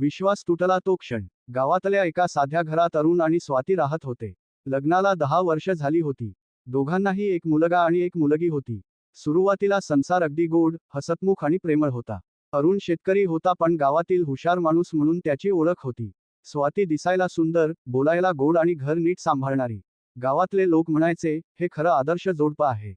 विश्वास तुटला तो क्षण. गावातल्या एका साध्या घरात अरुण आणि स्वाती राहत होते. लग्नाला दहा वर्ष झाली होती. दोघांनाही एक मुलगा आणि एक मुलगी होती. सुरुवातीला संसार अगदी गोड हसतमुख आणि प्रेमळ होता. अरुण शेतकरी होता पण गावातील हुशार माणूस म्हणून त्याची ओळख होती. स्वाती दिसायला सुंदर बोलायला गोड आणि घर नीट सांभाळणारी. गावातले लोक म्हणायचे हे खरं आदर्श जोडपं आहे.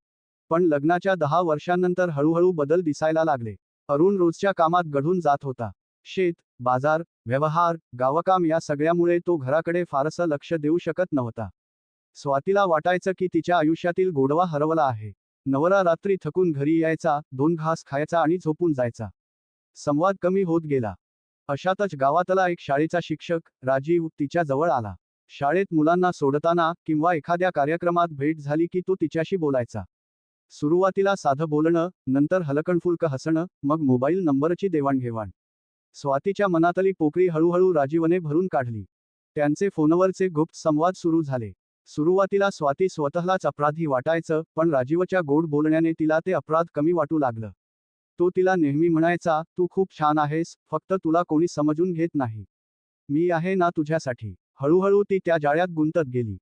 पण लग्नाच्या दहा वर्षांनंतर हळूहळू बदल दिसायला लागले. अरुण रोजच्या कामात गढून जात होता. शेत बाजार व्यवहार गावकाम या सगळ्यामुळे तो घराकडे फारसं लक्ष देऊ शकत नव्हता. स्वातीला वाटायचं की तिच्या आयुष्यातील गोडवा हरवला आहे. नवरा रात्री थकून घरी यायचा दोन घास खायचा आणि झोपून जायचा. संवाद कमी होत गेला. अशातच गावातला एक शाळेचा शिक्षक राजीव तिच्या जवळ आला. शाळेत मुलांना सोडताना किंवा एखाद्या कार्यक्रमात भेट झाली की तो तिच्याशी बोलायचा. सुरुवातीला साधं बोलणं नंतर हलकणफुलकं हसणं मग मोबाईल नंबरची देवाणघेवाण. स्वातीच्या मनातली पोकळी हळूहळू राजीवने भरून काढली. त्यांचे फोनवरचे गुप्त संवाद सुरू झाले. सुरुवातीला स्वाती स्वतःलाच अपराधी वाटायचं पण राजीवच्या गोड बोलण्याने तिला ते अपराध कमी वाटू लागलं. तो तिला नेहमी म्हणायचा तू खूप छान आहेस फक्त तुला कोणी समजून घेत नाही. मी आहे ना तुझ्यासाठी. हळूहळू ती त्या जाळ्यात गुंतत गेली.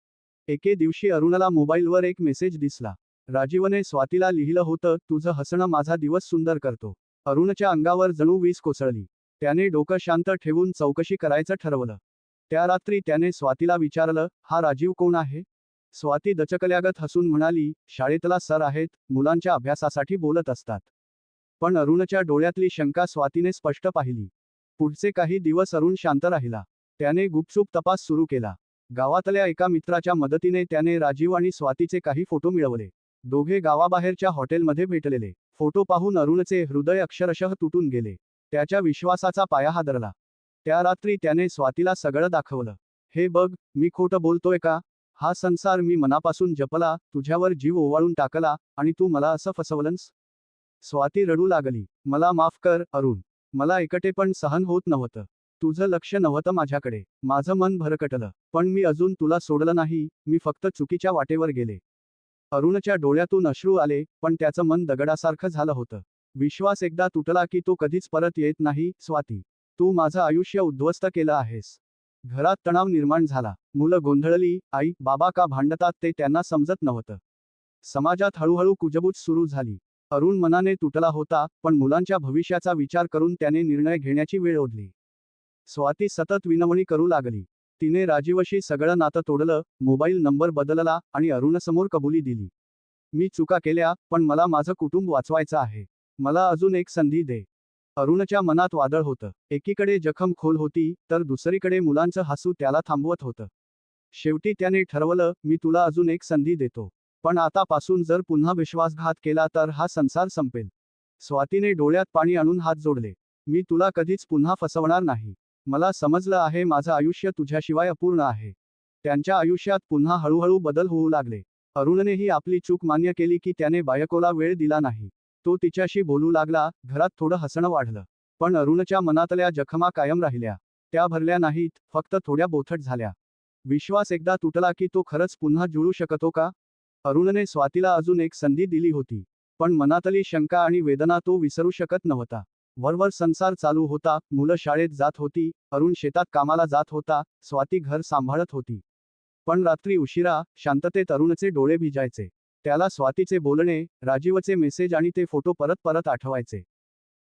एके दिवशी अरुणाला मोबाईलवर एक मेसेज दिसला. राजीवने स्वातीला लिहिलं होतं तुझं हसणं माझा दिवस सुंदर करतो. अरुणच्या अंगावर जणू वीज कोसळली. त्याने डोकं शांत ठेवून चौकशी करायचं ठरवलं. त्या रात्री त्याने स्वातीला विचारलं हा राजीव कोण आहे? स्वाती दचकल्यागत हसून म्हणाली शाळेतला सर आहेत मुलांच्या अभ्यासासाठी बोलत असतात. पण अरुणच्या डोळ्यातली शंका स्वातीने स्पष्ट पाहिली. पुढचे काही दिवस अरुण शांत राहिला. त्याने गुपचूप तपास सुरू केला. गावातल्या एका मित्राच्या मदतीने त्याने राजीव आणि स्वातीचे काही फोटो मिळवले. दोघे गावाबाहेरच्या हॉटेलमध्ये भेटलेले. फोटो पाहून अरुणचे हृदय अक्षरशः तुटून गेले. त्याच्या विश्वासाचा पाया हादरला. त्या रात्री त्याने स्वातीला सगळं दाखवलं. हे बघ मी खोटं बोलतोय का? हा संसार मी मनापासून जपला तुझ्यावर जीव ओवाळून टाकला आणि तू मला असं फसवलंस? स्वाती रडू लागली. मला माफ कर अरुण. मला एकटेपण सहन होत नव्हतं. तुझं लक्ष नव्हतं माझ्याकडे. माझं मन भरकटलं. पण मी अजून तुला सोडलं नाही. मी फक्त चुकीच्या वाटेवर गेले. अरुणच्या डोळ्यातून अश्रू आले पण त्याचं मन दगडासारखं झालं होतं. विश्वास एकदा तुटला की तो कधीच परत येत नाही स्वाती. तू माझं आयुष्य उद्ध्वस्त केलं आहेस. घरात तणाव निर्माण झाला. मुलं गोंधळली. आई बाबा का भांडतात ते त्यांना समजत नव्हतं. समाजात हळूहळू कुजबूज सुरू झाली. अरुण मनाने तुटला होता पण मुलांच्या भविष्याचा विचार करून त्याने निर्णय घेण्याची वेळ ओढली. स्वाती सतत विनवणी करू लागली. तिने राजीवशी सगळं नातं तोडलं मोबाईल नंबर बदलला आणि अरुणसमोर कबुली दिली. मी चुका केल्या पण मला माझं कुटुंब वाचवायचं आहे. मला अजून एक संधी दे. अरुणच्या मनात वादळ होतं. एकीकडे जखम खोल होती तर दुसरीकडे मुलांचं हसू त्याला थांबवत होतं. शेवटी त्याने ठरवलं मी तुला अजून एक संधी देतो. पण आतापासून जर पुन्हा विश्वासघात केला तर हा संसार संपेल. स्वातीने डोळ्यात पाणी आणून हात जोडले. मी तुला कधीच पुन्हा फसवणार नाही. मला समजलं आहे माझं आयुष्य तुझ्याशिवाय अपूर्ण आहे. त्यांच्या आयुष्यात पुन्हा हळूहळू बदल होऊ लागले. अरुणनेही आपली चूक मान्य केली की त्याने बायकोला वेळ दिला नाही. तो तिच्याशी बोलू लागला घरात थोडं हसणं वाढलं. पण अरुणच्या मनातल्या जखमा कायम राहिल्या. त्या भरल्या नाहीत फक्त थोड्या बोथट झाल्या. विश्वास एकदा तुटला की तो खरंच पुन्हा जुळू शकतो का? अरुणने स्वातीला अजून एक संधी दिली होती. पण मनातली शंका आणि वेदना तो विसरू शकत नव्हता. वरवर संसार चालू होता मुलं शाळेत जात होती अरुण शेतात कामाला जात होता स्वाती घर सांभाळत होती. पण रात्री उशिरा शांततेत अरुणचे डोळे भिजायचे. त्याला स्वातीचे बोलणे राजीवचे मेसेज आणि ते फोटो परत परत आठवायचे.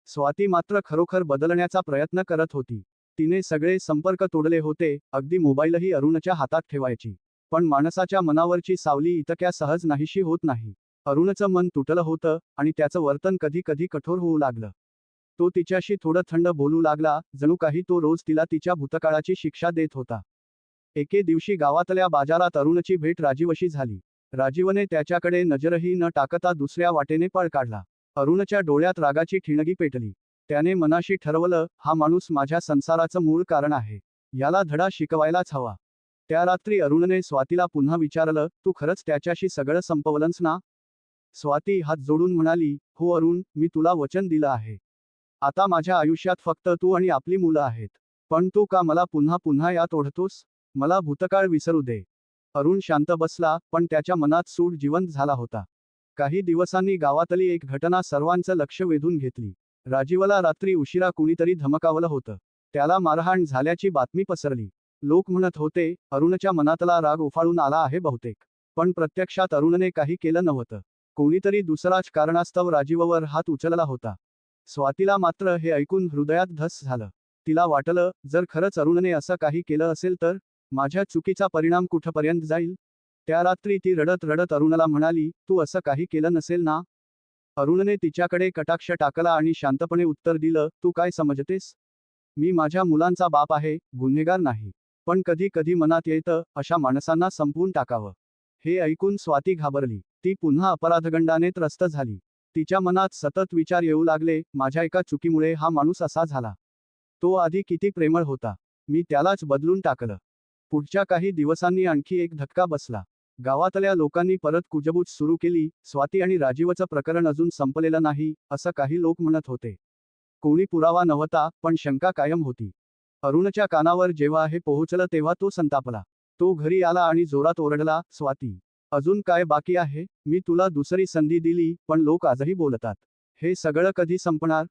स्वाती मात्र खरोखर बदलण्याचा प्रयत्न करत होती. तिने सगळे संपर्क तोडले होते अगदी मोबाईलही अरुणच्या हातात ठेवायची. पण माणसाच्या मनावरची सावली इतक्या सहज नाहीशी होत नाही. अरुणचं मन तुटलं होतं आणि त्याचं वर्तन कधी कधी कठोर होऊ लागलं. तो तिच्याशी थोडं थंड बोलू लागला जणू काही तो रोज तिला तिच्या भूतकाळाची शिक्षा देत होता. एके दिवशी गावातल्या बाजारात अरुणची भेट राजीवशी झाली. राजीवने त्याच्याकडे नजरही न टाकता दुसऱ्या वाटेने पळ काढला. अरुणच्या डोळ्यात रागाची ठिणगी पेटली. त्याने मनाशी ठरवलं हा माणूस माझ्या संसाराचं मूळ कारण आहे. याला धडा शिकवायलाच हवा. त्या रात्री अरुणने स्वातीला पुन्हा विचारलं तू खरंच त्याच्याशी सगळं संपवलंस ना? स्वाती हात जोडून म्हणाली हो अरुण मी तुला वचन दिलं आहे. आता माझ्या आयुष्यात फक्त तू आणि आपली मुलं आहेत. पण तू का मला पुन्हा पुन्हा यात ओढतोस? मला भूतकाळ विसरू दे. अरुण शांत बसला पण त्याच्या मनात सूड जिवंत झाला होता. काही दिवसांनी गावातली एक घटना सर्वांचं लक्ष वेधून घेतली. राजीवला रात्री उशिरा कुणीतरी धमकावलं होतं. त्याला मारहाण झाल्याची बातमी पसरली. लोक म्हणत होते अरुणच्या मनातला राग उफाळून आला आहे बहुतेक. पण प्रत्यक्षात अरुणने काही केलं नव्हतं. कोणीतरी दुसराच कारणास्तव राजीववर हात उचलला होता. स्वातीला मात्र हे ऐकून हृदयात धस झालं. तिला वाटलं जर खरंच अरुणने असं काही केलं असेल तर माझ्या चुकीचा परिणाम कुठपर्यंत जाईल? त्या रात्री ती रडत रडत अरुणला म्हणाली तू असं काही केलं नसेल ना? अरुणने तिच्याकडे कटाक्ष टाकला आणि शांतपणे उत्तर दिलं तू काय समजतेस? मी माझ्या मुलांचा बाप आहे गुन्हेगार नाही. पण कधी कधी मनात येतं अशा माणसांना संपवून टाकावं. हे ऐकून स्वाती घाबरली. ती पुन्हा अपराधगंडाने त्रस्त झाली. तिच्या मनात सतत विचार येऊ लागले माझ्या एका चुकीमुळे हा माणूस असा झाला. तो आधी किती प्रेमळ होता. मी त्यालाच बदलून टाकलं. पुढच्या काही दिवसांनी आणखी एक धक्का बसला. गावातल्या लोकांनी परत कुजबूज सुरू केली स्वाती आणि राजीवचं प्रकरण अजून संपलेलं नाही असं काही लोक म्हणत होते. कोणी पुरावा नव्हता पण शंका कायम होती. अरुणच्या कानावर जेव्हा हे पोहोचलं तेव्हा तो संतापला. तो घरी आला आणि जोरात ओरडला स्वाती अजून काय बाकी आहे? मी तुला दुसरी संधी दिली पण लोक आजही बोलतात. हे सगळं कधी संपणार?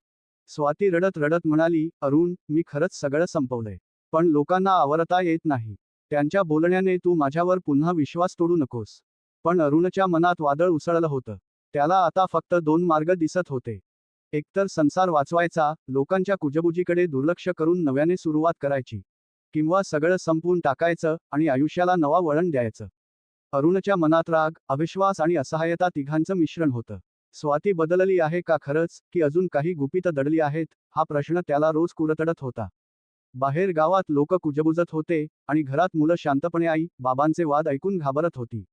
स्वाती रडत रडत म्हणाली अरुण मी खरंच सगळं संपवलंय पण लोकांना आवरता येत नाही. त्यांच्या बोलण्याने तू माझ्यावर पुन्हा विश्वास तोडू नकोस. पण अरुणच्या मनात वादळ उसळलं होतं. त्याला आता फक्त दोन मार्ग दिसत होते. एकतर संसार वाचवायचा लोकांच्या कुजबुजीकडे दुर्लक्ष करून नव्याने सुरुवात करायची किंवा सगळं संपवून टाकायचं आणि आयुष्याला नवा वळण द्यायचं. अरुणच्या मनात राग अविश्वास आणि असहाय्यता तिघांचं मिश्रण होतं. स्वाती बदलली आहे का खरंच की अजून काही गुपितं दडली आहेत हा प्रश्न त्याला रोज कुरतडत होता. बाहेर गावात लोक कुजबुजत होते आणि घरात मुलं शांतपणे आई बाबांचे वाद ऐकून घाबरत होती.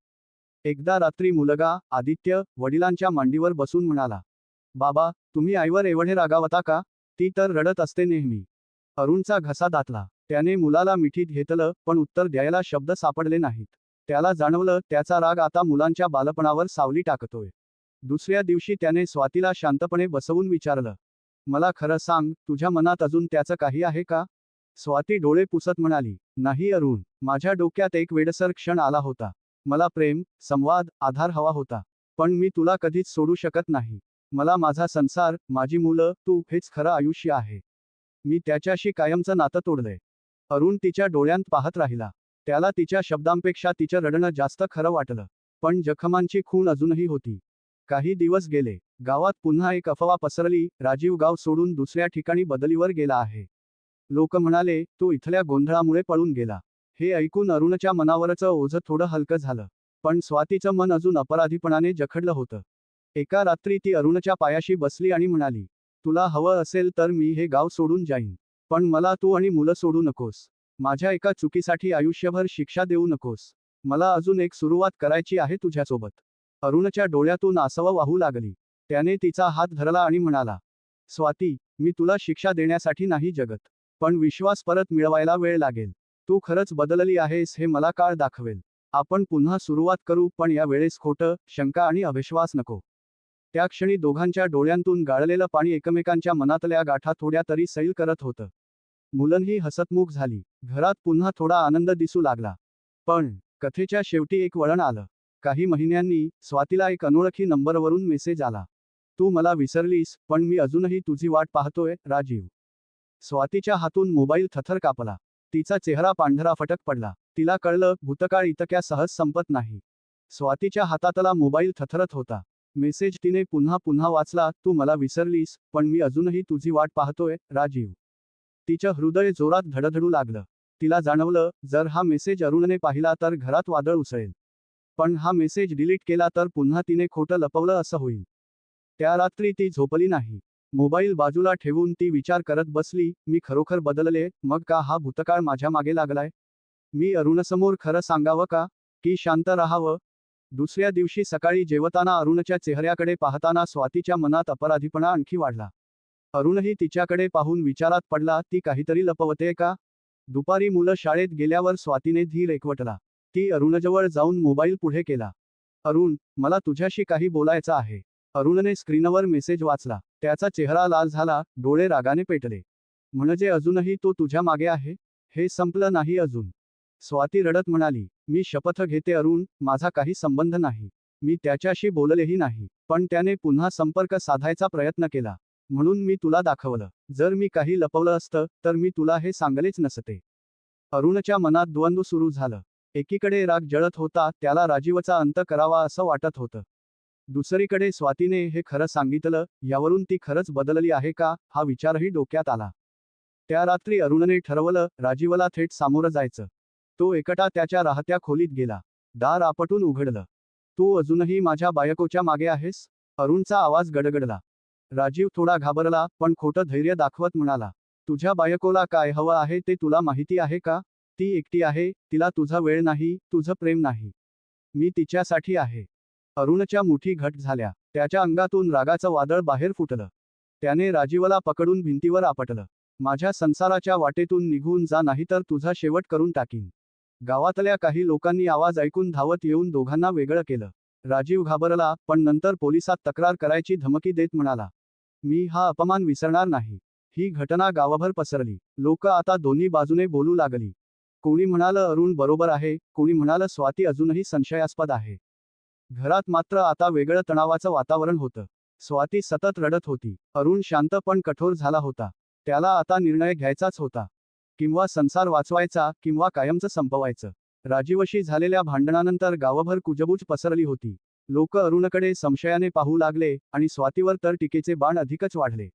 एकदा रात्री मुलगा आदित्य वडिलांच्या मांडीवर बसून म्हणाला बाबा तुम्ही आईवर एवढे रागावता का? ती तर रडत असते नेहमी. अरुणचा घसा दातला. त्याने मुलाला मिठीत घेतलं पण उत्तर द्यायला शब्द सापडले नाहीत. त्याला जाणवलं त्याचा राग आता मुलांच्या बालपणावर सावली टाकतोय. दुसऱ्या दिवशी त्याने स्वातीला शांतपणे बसवून विचारलं मला खरं सांग तुझ्या मनात अजून त्याचं काही आहे का? स्वाती डोळे पुसत म्हणाली नाही अरुण माझ्या डोक्यात एक वेडसर क्षण आला होता. मला प्रेम संवाद आधार हवा होता. पण मी तुला कधीच सोडू शकत नाही. मला माझा संसार माझी मुलं तू हेच खरं आयुष्य आहे. मी त्याच्याशी कायमचं नातं तोडलंय. अरुण तिच्या डोळ्यांत पाहत राहिला. त्याला तिच्या शब्दांपेक्षा तिचं रडणं जास्त खरं वाटलं. पण जखमांची खूण अजूनही होती. काही दिवस गेले. गावात पुन्हा एक अफवा पसरली. राजीव गाव सोडून दुसऱ्या ठिकाणी बदलीवर गेला आहे. लोक म्हणाले तो इथल्या गोंधळामुळे पळून गेला. हे ऐकून अरुणच्या मनावरचं ओझं थोडं हलकं झालं. पण स्वातीचं मन अजून अपराधीपणाने जखडलं होतं. एका रात्री ती अरुणच्या पायाशी बसली आणि म्हणाली तुला हवं असेल तर मी हे गाव सोडून जाईन. पण मला तू आणि मुलं सोडू नकोस. माझ्या एका चुकीसाठी आयुष्यभर शिक्षा देऊ नकोस. मला अजून एक सुरुवात करायची आहे तुझ्यासोबत. अरुणच्या डोळ्यातून आसव वाहू लागली. त्याने तिचा हात धरला आणि म्हणाला स्वाती मी तुला शिक्षा देण्यासाठी नाही जगत. पण विश्वास परत मिळवायला वेळ लागेल. तू खरंच बदलली आहेस हे मला काळ दाखवेल. आपण पुन्हा सुरुवात करू पण या वेळेस खोटं शंका आणि अविश्वास नको. त्या क्षणी दोघांच्या डोळ्यांतून गाळलेलं पाणी एकमेकांच्या मनातल्या गाठा थोड्या तरी सैल करत होतं. मुलंही हसतमुख झाली. घरात पुन्हा थोडा आनंद दिसू लागला. पण कथेच्या शेवटी एक वळण आलं. काही महिन्यांनी स्वातीला एक अनोळखी नंबरवरून मेसेज आला. तू मला विसरलीस पण मी अजूनही तुझी वाट पाहतोय राजीव. स्वातीच्या हातून मोबाईल थथर कापला. तिचा चेहरा पांढरा फटक पडला. तिला कळलं भूतकाळ इतक्या सहज संपत नाही. स्वातीच्या हातातला मोबाईल थथरत होता. मेसेज तिने पुन्हा पुन्हा वाचला तू मला विसरलीस पण मी अजूनही तुझी वाट पाहतोय राजीव. तिचं हृदय जोरात धडधडू लागलं. तिला जाणवलं जर हा मेसेज अरुणने पाहिला तर घरात वादळ उसळेल. पण हा मेसेज डिलीट केला तर पुन्हा तिने खोटं लपवलं असं होईल. त्या रात्री ती झोपली नाही. मोबाईल बाजूला ठेवून ती विचार करत बसली मी खरोखर बदलले? मग का हा भूतकाळ माझ्या मागे लागलाय? मी अरुणसमोर खरं सांगावं का? की शांत राहावं? दुसऱ्या दिवशी सकाळी जेवताना अरुणच्या चेहऱ्याकडे पाहताना स्वातीच्या मनात अपराधीपणा आणखी वाढला. अरुणही तिच्याकडे पाहून विचारात पडला ती काहीतरी लपवते का? दुपारी मुलं शाळेत गेल्यावर स्वातीने धीर एकवटला. ती अरुणजवळ जाऊन मोबाईल पुढे केला. अरुण मला तुझ्याशी काही बोलायचं आहे. अरुणने स्क्रीनवर मेसेज वाचला. त्याचा चेहरा लाल झाला डोळे रागाने पेटले. म्हणजे अजूनही तो तुझ्या मागे आहे? हे संपलं नाही अजून. स्वाती रडत म्हणाली मी शपथ घेते अरुण माझा काही संबंध नाही. मी त्याच्याशी बोललेही नाही पण त्याने पुन्हा संपर्क साधायचा प्रयत्न केला. म्हणून मी तुला दाखवलं. जर मी काही लपवलं असतं तर मी तुला हे सांगलेच नसते. अरुणच्या मनात द्वंद्व सुरू झालं. एकीकडे राग जळत होता त्याला राजीवचा अंत करावा असं वाटत होतं. दुसरीकडे स्वातीने हे खरं सांगितलं यावरून ती खरंच बदलली आहे का हा विचारही डोक्यात आला. त्या रात्री अरुणने ठरवलं राजीवला थेट सामोरं जायचं. तो एकटा त्याच्या राहत्या खोलीत गेला. दार आपटून उघडलं. तू अजूनही माझ्या बायकोच्या मागे आहेस? अरुणचा आवाज गडगडला. राजीव थोडा घाबरला पण खोटं धैर्य दाखवत म्हणाला. तुझ्या बायकोला काय हवं आहे ते तुला माहिती आहे का? ती एकटी आहे तिला तुझा वेळ नाही तुझं प्रेम नाही. मी तिच्यासाठी आहे. अरुणच्या मुठी घट झाल्या. त्याच्या अंगातून रागाचं वादळ बाहेर फुटलं. त्याने राजीवला पकडून भिंतीवर आपटलं. माझ्या संसाराच्या वाटेतून निघून जा नाहीतर तुझा शेवट करून टाकीन. गावातल्या काही लोकांनी आवाज ऐकून धावत येऊन दोघांना वेगळं केलं. राजीव घाबरला पण नंतर पोलिसात तक्रार करायची धमकी देत म्हणाला मी हा अपमान विसरणार नाही. ही घटना गावाभर पसरली. लोक आता दोन्ही बाजूने बोलू लागली. कोणी म्हणालं अरुण बरोबर आहे कोणी म्हणालं स्वाती अजूनही संशयास्पद आहे. घरात मात्र आता वेगळं तणावाचं वातावरण होतं. स्वाती सतत रडत होती. अरुण शांत पण कठोर झाला होता. त्याला आता निर्णय घ्यायचाच होता. किंवा संसार वाचवायचा किंवा कायमचं संपवायचं. राजीवशी झालेल्या भांडणानंतर गावभर कुजबूज पसरली होती. लोक अरुणकडे संशयाने पाहू लागले आणि स्वातीवर तर टीकेचे बाण अधिकच वाढले.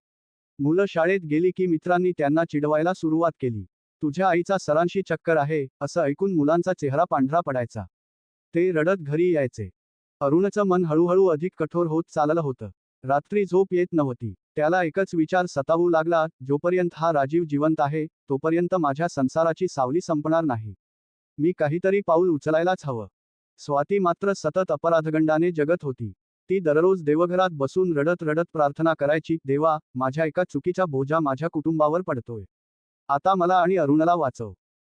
मुलं शाळेत गेली की मित्रांनी त्यांना चिडवायला सुरुवात केली. तुझ्या आईचा सरांशी चक्कर आहे असं ऐकून मुलांचा चेहरा पांढरा पडायचा. ते रडत घरी यायचे. अरुणचं मन हळूहळू अधिक कठोर होत चाललं होतं. रात्री झोप येत नव्हती. त्याला एकच विचार सतावू लागला जोपर्यंत हा राजीव जिवंत आहे तोपर्यंत माझ्या संसाराची सावली संपणार नाही. मी काहीतरी पाऊल उचलायलाच हवं. स्वाती मात्र सतत अपराधगंडाने जगत होती. ती दररोज देवघरात बसून रडत रडत प्रार्थना करायची देवा माझ्या एका चुकीचा बोजा माझ्या कुटुंबावर पडतोय. आता मला आणि अरुणला वाचव.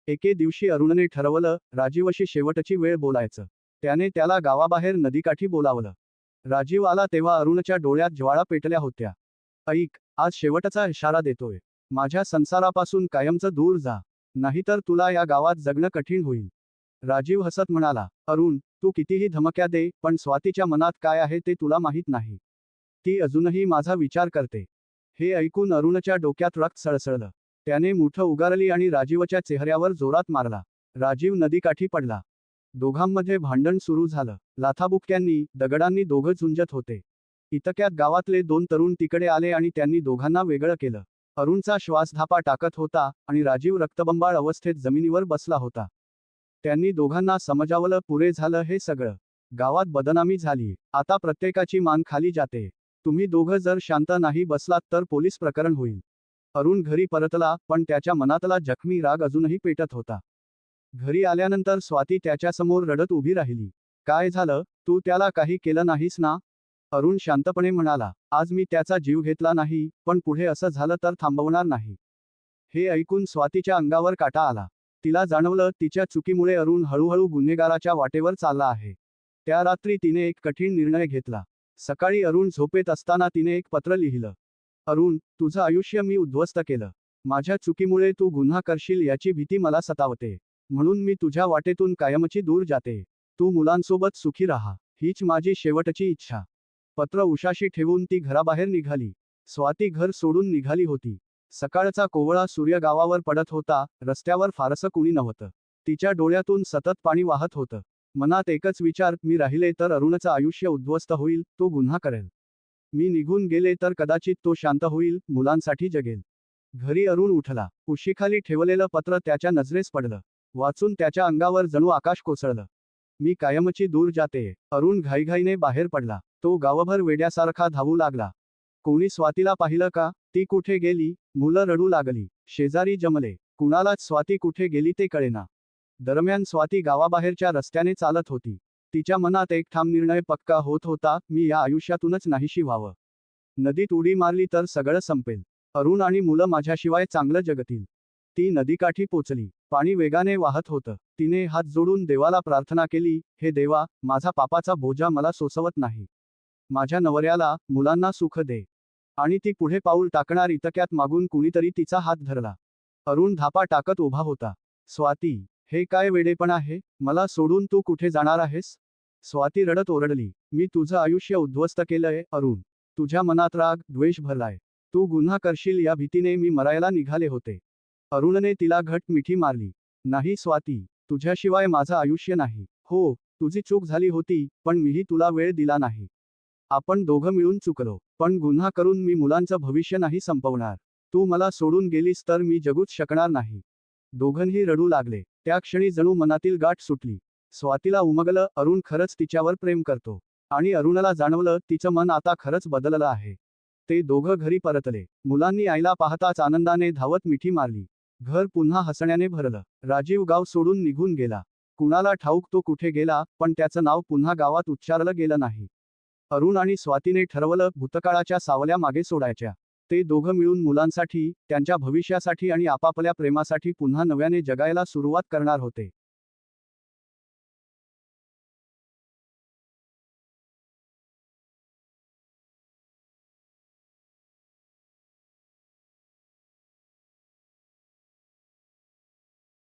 एके दिवशी अरुणने ठरवलं राजीवशी शेवटची वेळ बोलायचं. त्याने त्याला गावाबाहेर नदीकाठी बोलावलं. राजीव आला तेव्हा अरुणच्या डोळ्यात ज्वाळा पेटल्या होत्या. ऐक आज शेवटचा इशारा देतोय. माझ्या संसारापासून कायमचं दूर जा. नाहीतर तुला या गावात जगणं कठीण होईल. राजीव हसत म्हणाला अरुण तू कितीही धमक्या दे पण स्वातीच्या मनात काय आहे ते तुला माहीत नाही. ती अजूनही माझा विचार करते. हे ऐकून अरुणच्या डोक्यात रक्त सळसळलं. त्याने मुठं उगारली आणि राजीवच्या चेहऱ्यावर जोरात मारला. राजीव नदीकाठी पडला. दोघांमध्ये भांडण सुरू झालं. लाथाबुक्यांनी दगडांनी दोघं झुंजत होते. इतक्यात गावातले दोन तरुण तिकडे आले आणि त्यांनी दोघांना वेगळं केलं. अरुणचा श्वासधापा टाकत होता आणि राजीव रक्तबंबाळ अवस्थेत जमिनीवर बसला होता. त्यांनी दोघांना समजावलं पुरे झालं हे सगळं. गावात बदनामी झाली. आता प्रत्येकाची मान खाली जाते. तुम्ही दोघं जर शांत नाही बसलात तर पोलीस प्रकरण होईल. अरुण घरी परतला पण त्याच्या मनातला जखमी राग अजूनही पेटत होता. घरी आल्यानंतर स्वाती त्याच्यासमोर रडत उभी राहिली. काय झालं? तू त्याला काही केलं नाहीस ना? अरुण शांतपणे म्हणाला. आज मी त्याचा जीव घेतला नाही पण पुढे असं झालं तर थांबवणार नाही. हे ऐकून स्वातीच्या अंगावर काटा आला. तिला जाणवलं तिच्या चुकीमुळे अरुण हळूहळू गुन्हेगाराच्या वाटेवर चालला आहे. त्या रात्री तिने एक कठीण निर्णय घेतला. सकाळी अरुण झोपेत असताना तिने एक पत्र लिहिलं. अरुण तुझं आयुष्य मी उद्ध्वस्त केलं. माझ्या चुकीमुळे तू गुन्हा करशील याची भीती मला सतावते. म्हणून मी तुझ्या वाटेतून कायमची दूर जाते. तू मुलांसोबत सुखी राहा. हीच माझी शेवटची इच्छा. पत्र उशाशी ठेवून ती घराबाहेर निघाली. स्वाती घर सोडून निघाली होती. सकाळचा कोवळा सूर्य गावावर पडत होता. रस्त्यावर फारसं कुणी नव्हतं. तिच्या डोळ्यातून सतत पाणी वाहत होतं. मनात एकच विचार मी राहिले तर अरुणचं आयुष्य उद्ध्वस्त होईल तो गुन्हा करेल. मी निघून गेले तर कदाचित तो शांत होईल मुलांसाठी जगेल. घरी अरुण उठला. उशीखाली ठेवलेलं पत्र त्याच्या नजरेस पडलं. वाचून त्याच्या अंगावर जणू आकाश कोसळलं. मी कायमची दूर जाते. अरुण घाईघाईने बाहेर पडला. तो गावभर वेड्यासारखा धावू लागला. कोणी स्वातीला पाहिलं का? ती कुठे गेली? मुलं रडू लागली. शेजारी जमले. कुणालाच स्वाती कुठे गेली ते कळेना. दरम्यान स्वाती गावाबाहेरच्या रस्त्याने चालत होती. तिच्या मनात एक ठाम निर्णय पक्का होत होता मी या आयुष्यातूनच नाहीशी व्हावं. नदीत उडी मारली तर सगळं संपेल. अरुण आणि मुलं माझ्याशिवाय चांगलं जगतील. ती नदीकाठी पोचली. पाणी वेगाने वाहत होतं. तिने हात जोडून देवाला प्रार्थना केली हे देवा माझा पापाचा बोजा मला सोसवत नाही. माझ्या नवऱ्याला मुलांना सुख दे. आणि ती पुढे पाऊल टाकणार इतक्यात मागून कुणीतरी तिचा हात धरला. अरुण धापा टाकत उभा होता. स्वाती हे काय वेडेपण आहे? मला सोडून तू कुठे जाणार आहेस? स्वाती रडत ओरडली. मी तुझं आयुष्य उद्ध्वस्त केलंय अरुण. तुझ्या मनात राग द्वेष भरलाय. तू गुन्हा करशील या भीतीने मी मरायला निघाले होते. अरुणने तिला घट मिठी मारली. नाही स्वाती तुझ्याशिवाय माझं आयुष्य नाही. हो तुझी चूक झाली होती पण मीही तुला वेळ दिला नाही. आपण दोघं मिळून चुकलो पण गुन्हा करून मी मुलांचं भविष्य नाही संपवणार. तू मला सोडून गेलीस तर मी जगूच शकणार नाही. दोघंही रडू लागले. त्या क्षणी जणू मनातील गाठ सुटली. स्वातीला उमगलं अरुण खरंच तिच्यावर प्रेम करतो. आणि अरुणला जाणवलं तिचं मन आता खरंच बदललं आहे. ते दोघं घरी परतले. मुलांनी आईला पाहताच आनंदाने धावत मिठी मारली. घर पुन्हा हसण्याने भरलं. राजीव गाव सोडून निघून गेला. कुणाला ठाऊक तो कुठे गेला पण त्याचं नाव पुन्हा गावात उच्चारलं गेलं नाही. अरुण आणि स्वातीने ठरवलं भूतकाळाच्या सावल्या मागे सोडायच्या. ते दोघं मिळून मुलांसाठी त्यांच्या भविष्यासाठी आणि आपापल्या प्रेमासाठी पुन्हा नव्याने जगायला सुरुवात करणार होते.